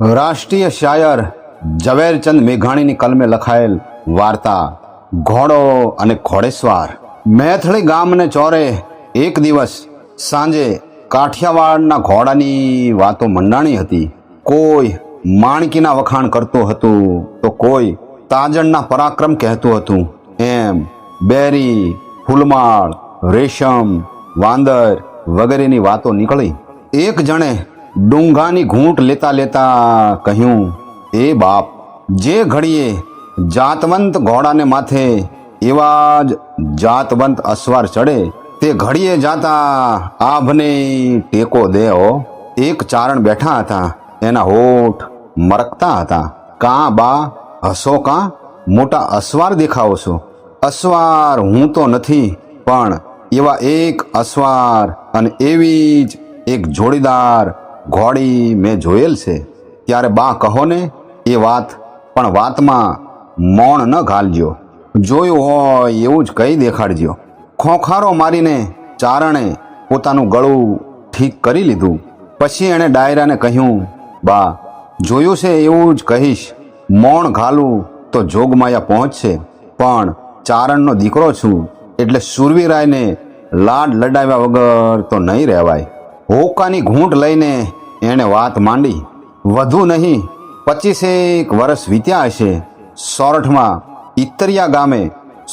રાષ્ટ્રીય શાયર ઝવેરચંદ મેઘાણીની કલમે લખાયેલ વાર્તા, ઘોડો અને ઘોડેસવાર. મેથળી ગામને ચોરે એક દિવસ સાંજે કાઠિયાવાડના ઘોડાની વાતો મંડાણી હતી. કોઈ માણકીના વખાણ કરતું હતું તો કોઈ તાજણના પરાક્રમ કહેતું હતું. એમ બેરી, ફૂલમાળ, રેશમ, વાંદર વગેરેની વાતો નીકળી. એક જણે ડુંગાની ઘૂંટ લેતા લેતા કહ્યું, એ બાપ, જે ઘડીએ જાતવંત ઘોડાને માથે એવા જ જાતવંત અસવાર ચડે, તે ઘડીએ જાતા આભને ટેકો દેઓ એક ચારણ બેઠા હતા, એના હોઠ મરકતા હતા. કાં બા, હસો કાં? મોટા અસવાર દેખાવો છો. અસવાર હું તો નથી, પણ એવા એક અસવાર અને એવી જ એક જોડીદાર ઘોડી મેં જોયેલ છે. ત્યારે બા કહો ને, એ વાત, પણ વાતમાં મોણ ન ઘાલજો. જોયું હોય એવું જ કહી દેખાડજો. ખોખારો મારીને ચારણે પોતાનું ગળું ઠીક કરી લીધું. પછી એણે ડાયરાને કહ્યું, બા, જોયું છે એવું જ કહીશ. મોણ ઘાલું તો જોગમાયા પહોંચશે. પણ ચારણનો દીકરો છું, એટલે સુરવીરાયને લાડ લડાવ્યા વગર તો નહીં રહેવાય. હોકાની ઘૂંટ લઈને એણે વાત માંડી, વધુ નહીં, પચીસેક વર્ષ વીત્યા હશે. સોરઠમાં ઇતરિયા ગામે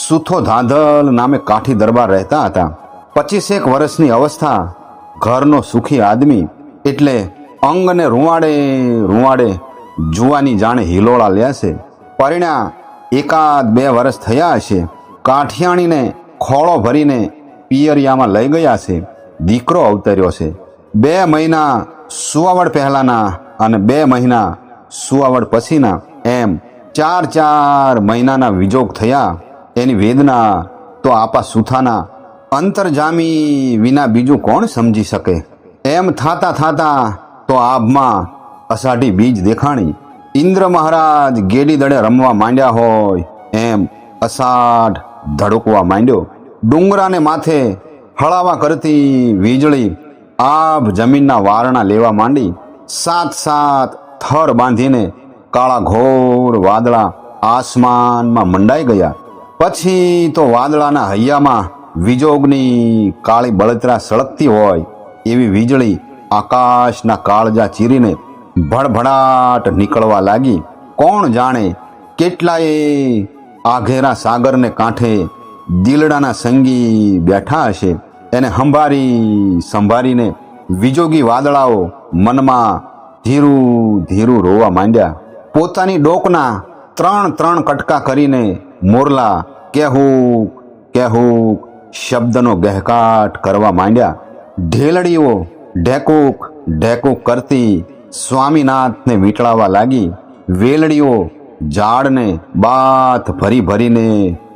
સુથો ધાંધલ નામે કાઠી દરબાર રહેતા હતા. પચીસેક વર્ષની અવસ્થા ઘરનો સુખી આદમી એટલે અંગને રૂવાડે રૂવાડે જુવાની જાણે હિલોળા લેશે પરિણા એકાદ બે વર્ષ થયા હશે. કાઠિયાણીને ખોળો ભરીને પિયરિયામાં લઈ ગયા છે. દીકરો અવતર્યો છે. બે મહિના સુવાવડ પહેલાના અને બે મહિના સુવાવડ પછીના એમ ચાર ચાર મહિનાના વિજોગ થયા. એની વેદના તો આપા સુથાના અંતરજામી વિના બીજું કોણ સમજી શકે? એમ થાતા થાતા તો આભમાં અષાઢી બીજ દેખાણી. ઇન્દ્ર મહારાજ ગેડી દડે રમવા માંડ્યા હોય એમ અષાઢ ધડકવા માંડ્યો. ડુંગરાને માથે હળાવા કરતી વીજળી આભ જમીનના વારણા લેવા માંડી સાત સાત થર બાંધીને કાળા ઘોર વાદળા આસમાનમાં મંડાઈ ગયા. પછી તો વાદળાના હૈયામાં વિજોગની કાળી બળતરા સળગતી હોય એવી વીજળી આકાશના કાળજા ચીરીને ભડભડાટ નીકળવા લાગી. કોણ જાણે કેટલાય આઘેરા સાગરને કાંઠે દિલડાના સંગી બેઠા હશે. એને સંભારી સંભારીને વિજોગી વાદળાઓ મનમાં ધીરું ધીરું રોવા માંડ્યા. પોતાની ડોકના ત્રણ ત્રણ કટકા કરીને મોરલા કેહુક કેહુક શબ્દનો ગહેકાટ કરવા માંડ્યા. ઢેલડીઓ ઢેકુક ઢેકુક કરતી સ્વામીનાથને વીંટળાવા લાગી. વેલડીઓ ઝાડને બાથ ભરી ભરીને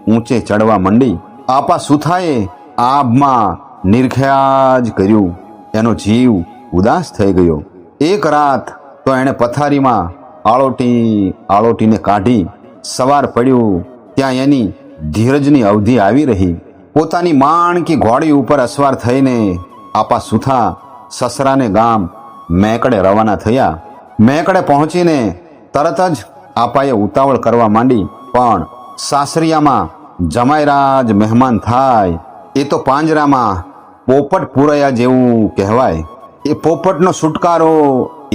ઊંચે ચડવા માંડી. આપા સુથાએ આભમાં નિર્ખ્યા જ કર્યું. એનો જીવ ઉદાસ થઈ ગયો. એક રાત તો એણે પથારીમાં આળોટી, આળોટીને કાઢી સવાર પડ્યું. ત્યાં એની ધીરજની અવધિ આવી રહી. પોતાની માણકી ઘોડી ઉપર અસવાર થઈને આપા સુથા સસરાને ગામ મેકડે રવાના થયા. મેકડે પહોંચીને તરત જ આપાએ ઉતાવળ કરવા માંડી. પણ સાસરિયામાં જમાયરાજ મહેમાન થાય એ તો પાંજરામાં પોપટ પૂરયા જેવું કહેવાય. એ પોપટનો છુટકારો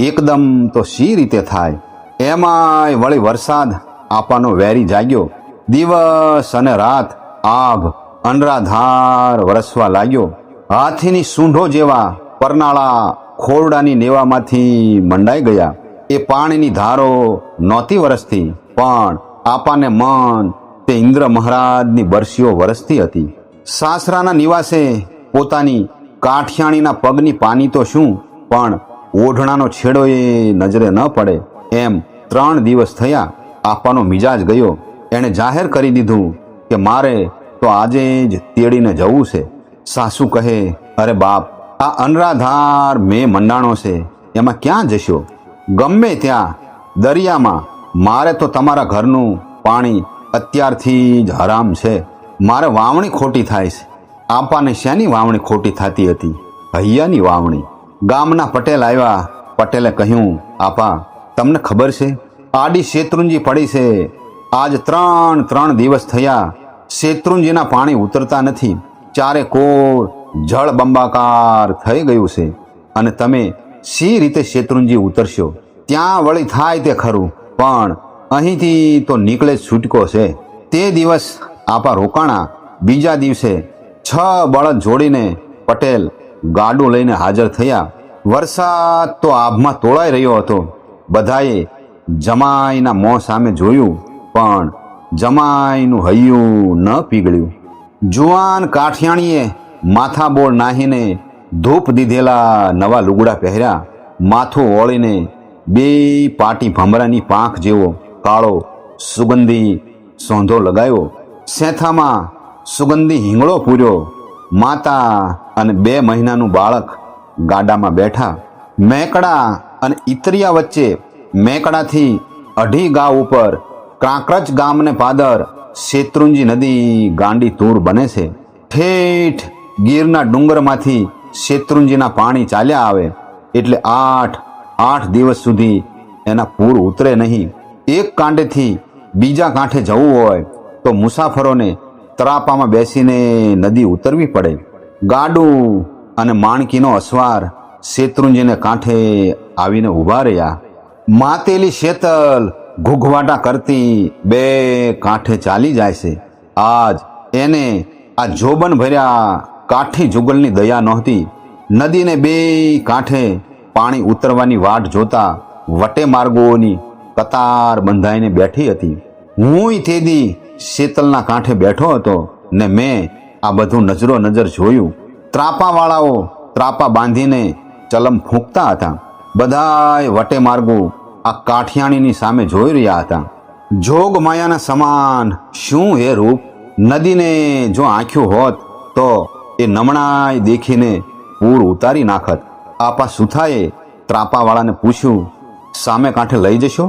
એકદમ તો સી રીતે થાય? એમાંય વળી વરસાદ આપાનો વેરી જાગ્યો. દિવસ અને રાત આભ અનરાધાર વરસવા લાગ્યો. હાથીની સૂંઢો જેવા પરનાળા ખોરડાની નેવામાંથી મંડાઈ ગયા. એ પાણીની ધારો નહોતી વરસતી, પણ આપાને મન તે ઇન્દ્ર મહારાજની બરસીઓ વરસતી હતી. સાસરાના નિવાસે પોતાની કાઠિયાણીના પગની પાની તો શું? પણ ઓઢણાનો છેડો એ નજરે ન પડે. એમ ત્રણ દિવસ થયા આપવાનો મિજાજ ગયો. એણે જાહેર કરી દીધું કે મારે તો આજે જ તેડીને જવું છે. સાસુ કહે, અરે બાપ, આ અનરાધાર મેં મંડાણો છે. એમાં ક્યાં જશો? ગમે ત્યાં દરિયામાં મારે તો તમારા ઘરનું પાણી અત્યારથી જ હરામ છે. મારે વાવણી ખોટી થાય છે. આપાને શેની વાવણી ખોટી થતી હતી? ભૈયાની વાવણી. ગામના પટેલ આવ્યા. પટેલે કહ્યું, આપા, તમને ખબર છે? આડી શેત્રુંજી પડી છે. આજ ત્રણ ત્રણ દિવસ થયા. શેત્રુંજીના પાણી ઉતરતા નથી. ચારે કોર જળ બંબાકાર થઈ ગયું છે. અને તમે સી રીતે શેત્રુંજી ઉતરશો? ત્યાં વળી થાય તે ખરું. પણ અહીંથી તો નીકળે છૂટકો છે. તે દિવસ આપા રોકાણા. બીજા દિવસે છ બળદ જોડીને પટેલ ગાડું લઈને હાજર થયા. વરસાદ તો આભમાં તોળાઈ રહ્યો હતો. બધાએ જમાઈના મોં સામે જોયું, પણ જમાઈનું હૈયું ન પીગળ્યું. જુવાન કાઠિયાણીએ માથાબોળ નાહીને ધૂપ દીધેલા નવા લુગડા પહેર્યા. માથું ઓળીને બે પાટી ભમરાની પાંખ જેવો કાળો સુગંધી સોંધો લગાવ્યો. સેથામાં સુગંધી હિંગળો પૂર્યો. માતા અને બે મહિનાનું બાળક ગાડામાં બેઠા. મેકડા અને ઇતરિયા વચ્ચે મેકડાથી અઢી ગાવ ઉપર કાંકરજ ગામને પાદર શેત્રુંજી નદી ગાંડી તૂર બને છે. ઠેઠ ગીરના ડુંગરમાંથી શેત્રુંજીના પાણી ચાલ્યા આવે એટલે આઠ આઠ દિવસ સુધી એના પૂર ઉતરે નહીં. એક કાંઠેથી બીજા કાંઠે જવું હોય તો મુસાફરોને તરાપામાં બેસીને નદી ઉતરવી પડે. ગાડું અને માણકીનો અસવાર શેત્રુંજીને કાંઠે આવીને ઊભા રહ્યા. માતેલી શેતલ ઘૂઘવાટા કરતી બે કાંઠે ચાલી જાય છે. આજ એને આ જોબન ભર્યા કાઠી જુગલની દયા નહોતી. નદીને બે કાંઠે પાણી ઉતરવાની વાટ જોતા વટે માર્ગોની કતાર બંધાઈને બેઠી હતી. હુંય તેદી શીતલના કાંઠે બેઠો હતો ને મેં આ બધું નજરો નજર જોયું. ત્રાપાવાળાઓ ત્રાપા બાંધીને ચલમ ફૂંકતા હતા. બધાય વટે માર્ગો આ કાઠિયાણીની સામે જોઈ રહ્યા હતા. જોગ માયાના સમાન શું એ રૂપ? નદીને જો આંખ્યું હોત તો એ નમણાય દેખીને પૂર ઉતારી નાખત. આપા સુથાએ ત્રાપાવાળાને પૂછ્યું, સામે કાંઠે લઈ જશો?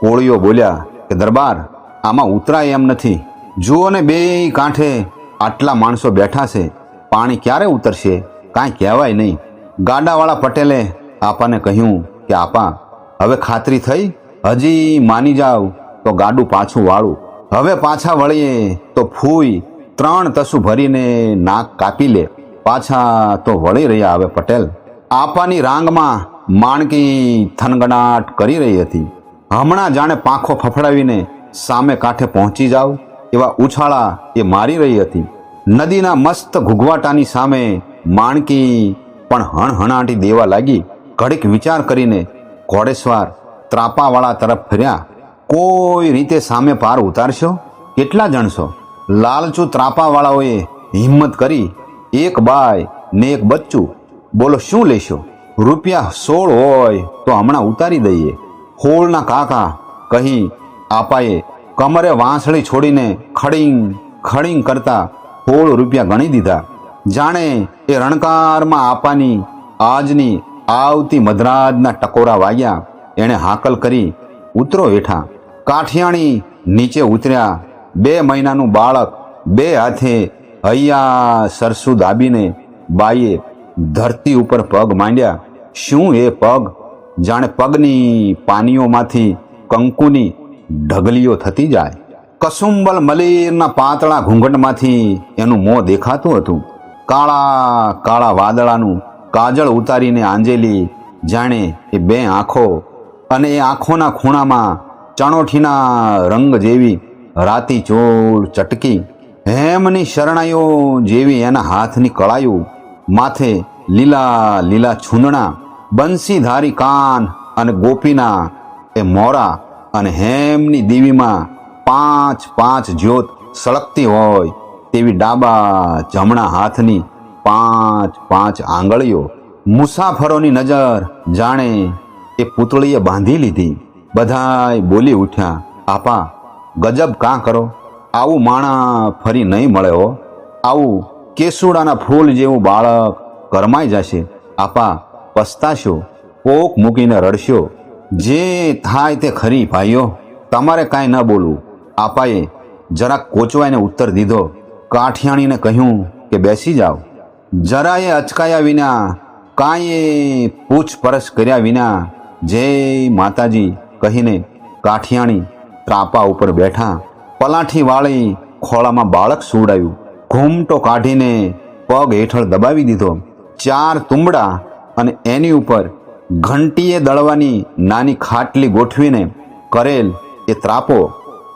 કોળીઓ બોલ્યા કે, દરબાર આમાં ઉતરાય એમ નથી. જુઓ ને બે કાંઠે આટલા માણસો બેઠા છે. પાણી ક્યારે ઉતરશે? કાંઈ કહેવાય નહીં. ગાડાવાળા પટેલે આપાને કહ્યું કે, આપા, હવે ખાતરી થઈ? હજી માની જાવ તો ગાડું પાછું વાળું. હવે પાછા વળીએ તો ફૂઈ ત્રણ તસુ ભરીને નાક કાપી લે. પાછા તો વળી રહ્યા હવે પટેલ. આપાની રાંગમાં માણકી થનગણાટ કરી રહી હતી. હમણાં જાણે પાંખો ફફડાવીને સામે કાંઠે પહોંચી જાવ એવા ઉછાળા એ મારી રહી હતી. નદીના મસ્ત ઘૂઘવાટાની સામે માણકી પણ હણહણાટી દેવા લાગી. ઘડીક વિચાર કરીને ઘોડેસવાર ત્રાપાવાળા તરફ ફર્યા. કોઈ રીતે સામે પાર ઉતારશો? કેટલા જણશો લાલચુ ત્રાપાવાળાઓએ હિંમત કરી. એક બાય ને એક બચ્ચું. બોલો, શું લેશો? રૂપિયા સોળ હોય તો હમણાં ઉતારી દઈએ. હોળના કાકા, કહી આપાએ કમરે વાંસળી છોડીને ખડીંગ ખડીંગ કરતા હોળ રૂપિયા ગણી દીધા. જાણે એ રણકારમાં આપાની આજની આવતી મધરાજના ટકોરા વાગ્યા. એણે હાકલ કરી ઉતરો હેઠા. કાઠિયાણી નીચે ઉતર્યા. બે મહિનાનું બાળક બે હાથે હૈયા સરસુ દાબીને બાઈએ ધરતી ઉપર પગ માંડ્યા. શું એ પગ? જાણે પગની પાનીઓમાંથી કંકુની ઢગલીઓ થતી જાય. કસુંબલ મલેરના પાતળા ઘૂંઘટમાંથી એનું મોં દેખાતું હતું. કાળા કાળા વાદળાનું કાજળ ઉતારીને આંજેલી જાણે એ બે આંખો અને એ આંખોના ખૂણામાં ચણોઠીના રંગ જેવી રાતી ચોર ચટકી, હેમની શરણાઈઓ જેવી એના હાથની કળાયું, માથે લીલા લીલા છૂંદણા બંસીધારી કાન અને ગોપીના એ મોરા અને હેમની દીવીમાં પાંચ પાંચ જ્યોત સળગતી હોય તેવી ડાબા જમણા હાથની પાંચ પાંચ આંગળીઓ મુસાફરોની નજર જાણે એ પૂતળીએ બાંધી લીધી. બધાય બોલી ઉઠ્યા, આપા, ગજબ કાં કરો? આવું માણા ફરી નહીં મળે હો. આવું કેસુડાના ફૂલ જેવું બાળક કરમાઈ જશે. આપા, પસ્તાશો પોક મૂકીને રડશો. જે થાય તે ખરી ભાઈઓ, તમારે કાંઈ ન બોલવું. આપાએ જરાક કોચવાઈને ઉત્તર દીધો. કાઠિયાણીને કહ્યું કે બેસી જાઓ. જરાએ અચકાયા વિના, કાંઈ પૂછપરછ કર્યા વિના જય માતાજી કહીને કાઠિયાણી ત્રાપા ઉપર બેઠા, પલાઠી વાળી ખોળામાં બાળક સુવડાયું. ઘૂમટો કાઢીને પગ હેઠળ દબાવી દીધો. ચાર તુંબડા અને એની ઉપર ઘંટીએ દળવાની નાની ખાટલી ગોઠવીને કરેલ એ ત્રાપો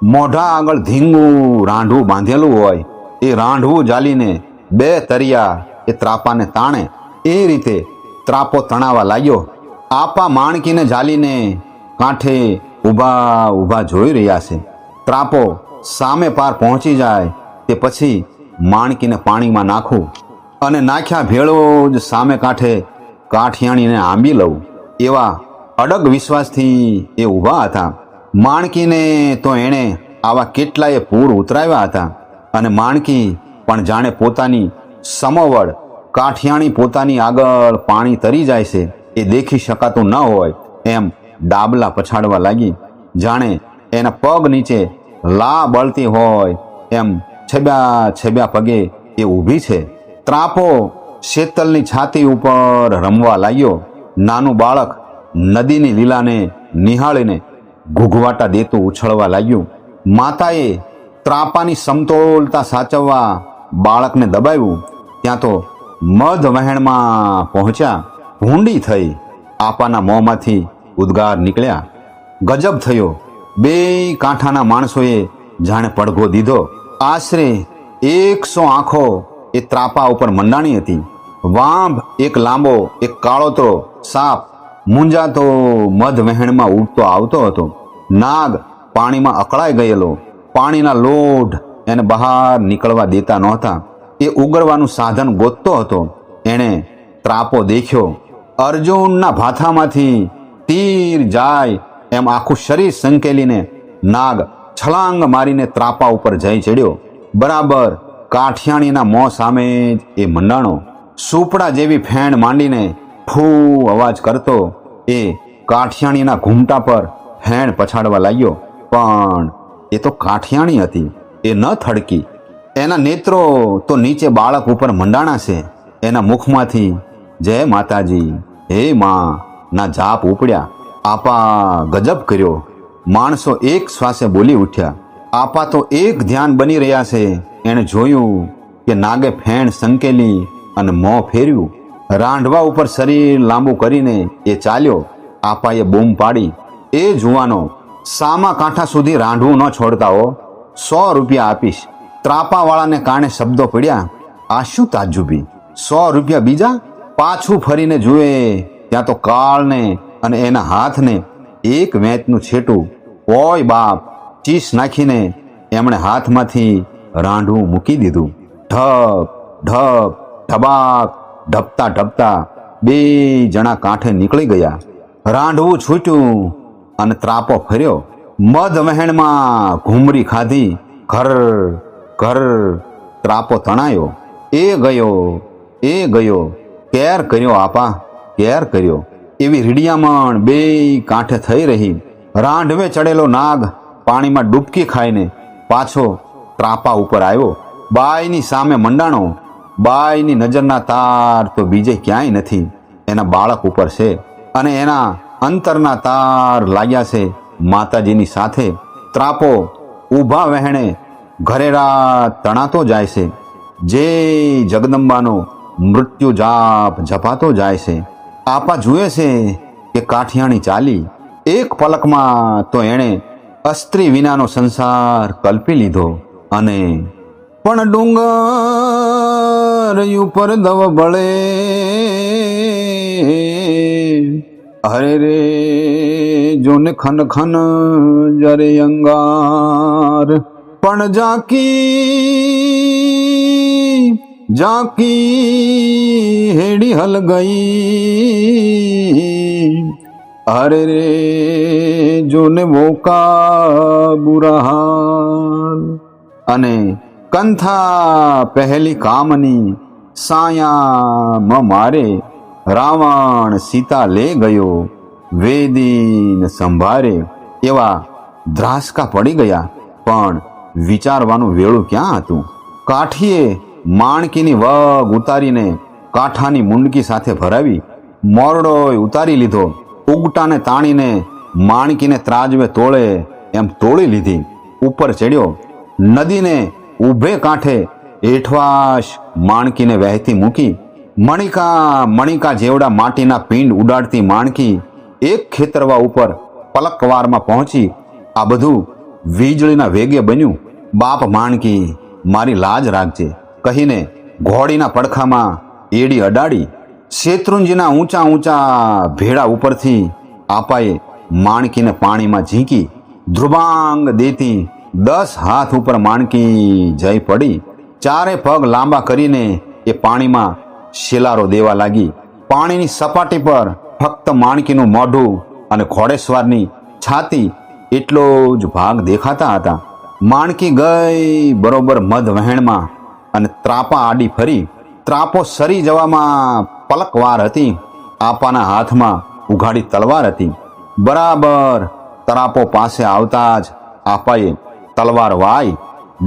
મોઢા આગળ ધીંગું રાંઢવું બાંધેલું હોય એ રાંઢવું જાલીને બે તરિયા એ ત્રાપાને તાણે એ રીતે ત્રાપો તણાવા લાગ્યો. આપા માણકીને જાલીને કાંઠે ઊભા ઊભા જોઈ રહ્યા છે. ત્રાપો સામે પાર પહોંચી જાય તે પછી માણકીને પાણીમાં નાખું અને નાખ્યા ભેળો જ સામે કાંઠે કાઠિયાણીને આંબી લઉં, એવા અડગ વિશ્વાસથી એ ઊભા હતા. માણકીને તો એણે આવા કેટલાય પૂર ઉતરાવ્યા હતા. અને માણકી પણ જાણે પોતાની સમવડ, કાઠિયાણી પોતાની આગળ પાણી તરી જાય છે, એ દેખી શકાતું ન હોય, એમ ડાબલા પછાડવા લાગી. જાણે એના પગ નીચે લા બળતી હોય, એમ છબ્યા છબ્યા પગે એ ઊભી છે. ત્રાપો શેતલની છાતી ઉપર રમવા લાગ્યો. નાનું બાળક નદીની લીલાને નિહાળીને ઘૂઘવાટા દેતું ઉછળવા લાગ્યું. માતાએ ત્રાપાની સમતોલતા સાચવવા બાળકને દબાવ્યું. ત્યાં તો મધ વહેણમાં પહોંચ્યા. ભૂંડી થઈ આપાના મોંમાંથી ઉદ્ગાર નીકળ્યા. ગજબ થયો. બે કાંઠાના માણસોએ જાણે પડઘો દીધો. આશરે એકસો આંખો એ ત્રાપા ઉપર મંડાણી હતી. વાંભ, એક લાંબો, એક કાળોતરો સાપ, મૂંઝાતો મધ વહેણમાં ઉડતો આવતો હતો. નાગ પાણીમાં અકળાઈ ગયેલો. પાણીના લોઢ એને બહાર નીકળવા દેતા નહોતા. એ ઉગરવાનું સાધન ગોતતો હતો. એણે ત્રાપો દેખ્યો. અર્જુનના ભાથામાંથી તીર જાય એમ આખું શરીર સંકેલીને નાગ છલાંગ મારીને ત્રાપા ઉપર જઈ ચડ્યો. બરાબર કાઠિયાણીના મોં સામે જ એ મંડાણો સુપડા જેવી ફેણ માંડીને ફૂ અવાજ કરતો, એ કાઠિયાણીના ઘૂમટા પર ફેણ પછાડવા લાગ્યો. પણ એ તો કાઠિયાણી હતી, એ ન થડકી. એના નેત્રો તો નીચે બાળક ઉપર મંડાણા છે. એના મુખમાંથી, જય માતાજી, હે માં, ના જાપ ઉપડ્યા. આપા ગજબ કર્યો. માણસો એક શ્વાસે બોલી ઉઠ્યા. આપા તો એક ધ્યાન બની રહ્યા છે. એણે જોયું કે નાગે ફેણ સંકેલી અને મોં ફેર્યું. રાંઢવા ઉપર શરીર લાંબુ કરીને એ ચાલ્યો. આપાએ બૂમ પાડી. એ જુવાનો, સામા કાંઠા સુધી રાંઢવું ન છોડતા હો. સો રૂપિયા આપીશ. ત્રાપાવાળાને કારણે શબ્દો પડ્યા. આ શું તાજુબી સો રૂપિયા બીજા? પાછું ફરીને જુએ. ત્યાં તો કાળને અને એના હાથને એક વેચનું છેટું. ઓય બાપ! ચીસ નાખીને એમણે હાથમાંથી રાંઢવું મૂકી દીધું. ઢપ ઢપ ઢબાક ઢપતા ઢપતા બે જણા કાંઠે નીકળી ગયા. રાંઢવું છૂટ્યું અને ત્રાપો ફર્યો. મધ વહેણમાં ઘૂમરી ખાધી. ઘર ઘર ત્રાપો તણાયો. એ ગયો એ ગયો. કેર કર્યો આપા, કેર કર્યો. એવી રીડિયામણ બે કાંઠે થઈ રહી. રાંઢવે ચડેલો નાગ પાણીમાં ડૂબકી ખાઈને પાછો ત્રાપા ઉપર આવ્યો. બાયની સામે મંડાણો બાયની નજરના તાર તો બીજે ક્યાંય નથી. એના બાળક ઉપર છે અને એના અંતરના તાર લાગ્યા છે માતાજીની સાથે. ત્રાપો ઊભા વહેણે ઘરેરા તણાતો જાય છે. જે જગદંબાનો મૃત્યુ જાપ જપાતો જાય છે. આપા જુએ છે કે કાઠિયાણી ચાલી. એક પલકમાં તો એણે અસ્ત્રી વિનાનો સંસાર કલ્પી લીધો અને પણ ડુંગર ઉપર દવ બળે હરે રે જોને ખન ખન જરે અંગાર પણ જાકી જાકી હેડી હલ ગઈ અરે રે જોને મોકા બુરા હાલ અને કંથા પહેલી કામની સાયા મારે રાવણ સીતા લે ગયો, વેદીન સંભારે. એવા ધ્રાસકા પડી ગયા, પણ વિચારવાનું વેળું ક્યાં હતું? કાઠીએ માણકીની વગ ઉતારીને કાંઠાની મુંડકી સાથે ભરાવી, મોરડોય ઉતારી લીધો, ઉગટાને તાણીને માણકીને ત્રાજવે તોળે એમ તોળી લીધી. ઉપર ચડ્યો, નદીને ઊભે કાંઠે એઠવાશ માણકીને વહેતી મૂકી, મણિકા મણિકા જેવડા માટીના પિંડ ઉડાડતી માણકી એક ખેતરવા ઉપર પલકવારમાં પહોંચી. આ બધું વીજળીના વેગે બન્યું. બાપ માણકી, મારી લાજ રાખજે. કહીને ઘોડીના પડખામાં એડી અડાડી શેત્રુંજીના ઊંચા ઊંચા ભેડા ઉપરથી આપાએ માણકીને પાણીમાં ઝીંકી ધ્રુવાંગ દેતી દસ હાથ ઉપર માણકી જઈ પડી. ચારે પગ લાંબા કરીને એ પાણીમાં શેલારો દેવા લાગી. પાણીની સપાટી પર ફક્ત માણકીનું મોઢું અને ઘોડેસવારની છાતી એટલો જ ભાગ દેખાતા હતા. માણકી ગઈ બરોબર મધ વહેણમાં અને ત્રાપા આડી ફરી. ત્રાપો સરી જવામાં પલકવાર હતી. આપાના હાથમાં ઉઘાડી તલવાર હતી. બરાબર તરાપો પાસે આવતા જ આપાએ તલવાર વાય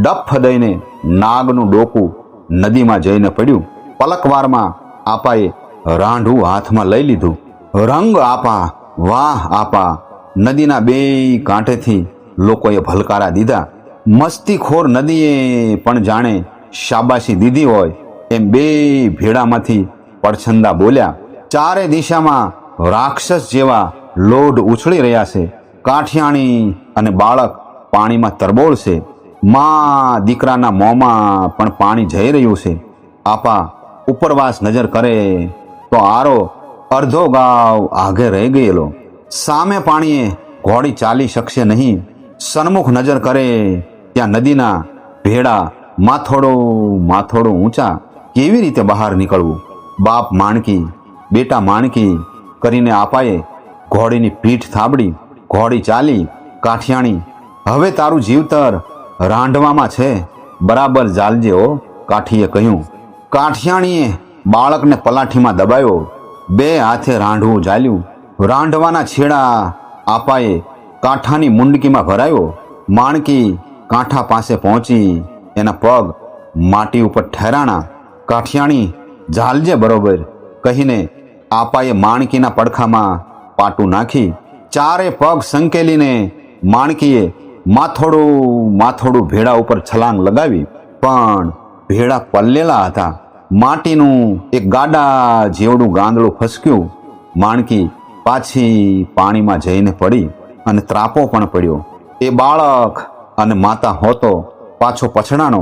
ડફ દઈને નાગનું ડોકું નદીમાં જઈને પડ્યું. પલકવારમાં આપાએ રાંઢું હાથમાં લઈ લીધું. રંગ આપા, વાહ આપા. નદીના બે કાંઠેથી લોકોએ ભલકારા દીધા. મસ્તીખોર નદીએ પણ જાણે શાબાશી દીધી હોય એમ બે ભેડામાંથી પડછંદા બોલ્યા. ચારે દિશામાં રાક્ષસ જેવા લોઢ ઉછળી રહ્યા છે. કાઠિયાણી અને બાળક પાણીમાં તરબોળ છે માં દીકરાના મોંમાં પણ પાણી જઈ રહ્યું છે. આપા ઉપરવાસ નજર કરે તો આરો અડધો ગાવ આગે રહી ગયેલો. સામે પાણીએ ઘોડી ચાલી શકશે નહીં. સન્મુખ નજર કરે ત્યાં નદીના ભેડા માથોડો માથોડું ઊંચા કેવી રીતે બહાર નીકળવું? બાપ માણકી, બેટા માણકી કરીને આપાએ ઘોડીની પીઠ થાબડી, ઘોડી ચાલી, કાઠિયાણી, હવે તારું જીવતર રાંઢવામાં છે. બરાબર જાલજેઓ, કાઠીએ કહ્યું, કાઠિયાણીએ બાળકને પલાઠીમાં દબાયો. બે હાથે રાંઢવું ચાલ્યું રાંઢવાના છેડા આપાએ કાંઠાની મુંડકીમાં ભરાયો. માણકી કાંઠા પાસે પહોંચી એના પગ માટી ઉપર ઠેરાણા. કાઠિયાણી ઝાલજે બરોબર કહીને આપાએ માણકીના પડખામાં પાટું નાખી. ચારે પગ સંકેલીને માણકીએ માથોડું માથોડું ભેડા ઉપર છલાંગ લગાવી, પણ ભેડા પલ્લેલા હતા. માટીનું એક ગાડા જેવડું ગાંદડું ફસક્યું. માણકી પાછી પાણીમાં જઈને પડી અને ત્રાપો પણ પડ્યો. એ બાળક અને માતા હોતો પાછો પછડાણો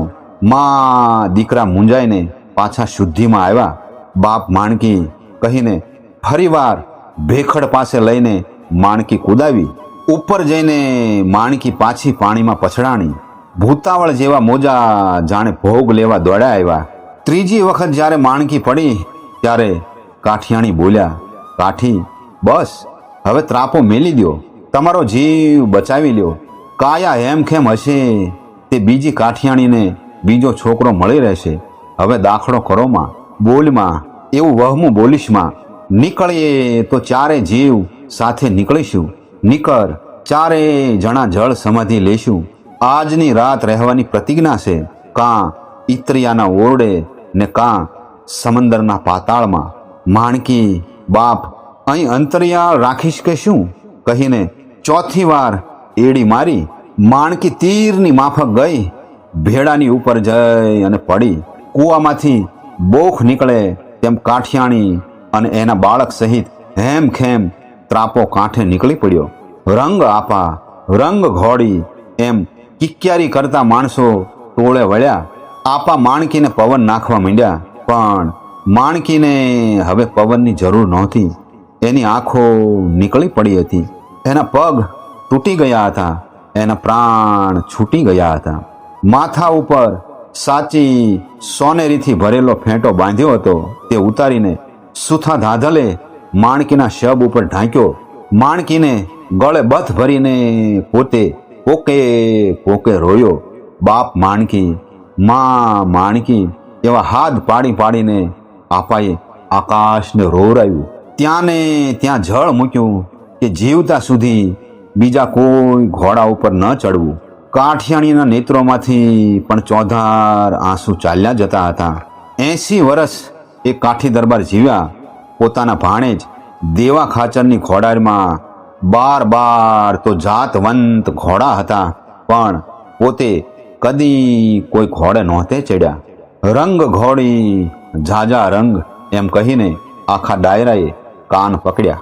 માં દીકરા મૂંઝાઈને પાછા શુદ્ધિમાં આવ્યા. બાપ માણકી કહીને, ફરીવાર ભેખડ પાસે લઈને માણકી કૂદાવી ઉપર જઈને માણકી પાછી પાણીમાં પછડાણી, ભૂતાવળ જેવા મોજા જાણે ભોગ લેવા દોડ્યા આવ્યા. ત્રીજી વખત જ્યારે માણકી પડી, ત્યારે કાઠિયાણી બોલ્યા, કાઠી, બસ, હવે ત્રાપો મેલી દ્યો, તમારો જીવ બચાવી લ્યો. કાયા હેમખેમ હશે? તે બીજી કાઠિયાણીને બીજો છોકરો મળી રહેશે. હવે દાખલો કરોમાં બોલમાં એવું વહમું બોલીશમાં નીકળીએ તો ચારે જીવ સાથે નીકળીશું. નીકળ ચારે જણા જળ સમાધિ લેશું. આજની રાત રહેવાની પ્રતિજ્ઞા છે, કાં ઇત્રિયાના ઓરડે ને કાં સમંદરના પાતાળમાં. માણકી બાપ, અહીં અંતરિયાળ રાખીશ કે શું? કહીને ચોથી વાર એડી મારી, માણકી તીરની માફક ગઈ, ભેડાની ઉપર જઈ અને પડી. કૂવામાંથી બોખ નીકળે તેમ કાઠિયાણી અને એના બાળક સહિત હેમ ખેમ ત્રાપો કાંઠે નીકળી પડ્યો. રંગ આપા, રંગ ઘોડી એમ કિક્યારી કરતા માણસો ટોળે વળ્યા. આપા માણકીને પવન નાખવા માંડ્યા. પણ માણકીને હવે પવનની જરૂર નહોતી. એની આંખો નીકળી પડી હતી. એના પગ તૂટી ગયા હતા. એના પ્રાણ છૂટી ગયા હતા. માથા ઉપર સાચી સોનેરીથી ભરેલો ફેંટો બાંધ્યો હતો. તે ઉતારીને સુથા ધાધલે માણકીના શબ ઉપર ઢાંક્યો. માણકીને ગળે બથ ભરીને પોતે પોકે પોકે રોયો. બાપ માણકી, માં માણકી એવા હાથ પાડી પાડીને આપાએ આકાશને રોવરાયું. ત્યાં ને ત્યાં જળ મૂક્યું કે જીવતા સુધી બીજા કોઈ ઘોડા ઉપર ન ચડવું. કાઠિયાણીના નેત્રોમાંથી પણ ચોધાર આંસુ ચાલ્યા જતા હતા. એસી વર્ષ એ કાઠી દરબાર જીવ્યા. પોતાના ભાણેજ દેવા ખાચરની ખોડારમાં બાર બાર તો જાતવંત ઘોડા હતા. પણ પોતે કદી કોઈ ઘોડે નહોતે ચડ્યા. રંગ ઘોડી ઝાઝા રંગ એમ કહીને આખા ડાયરાએ કાન પકડ્યા.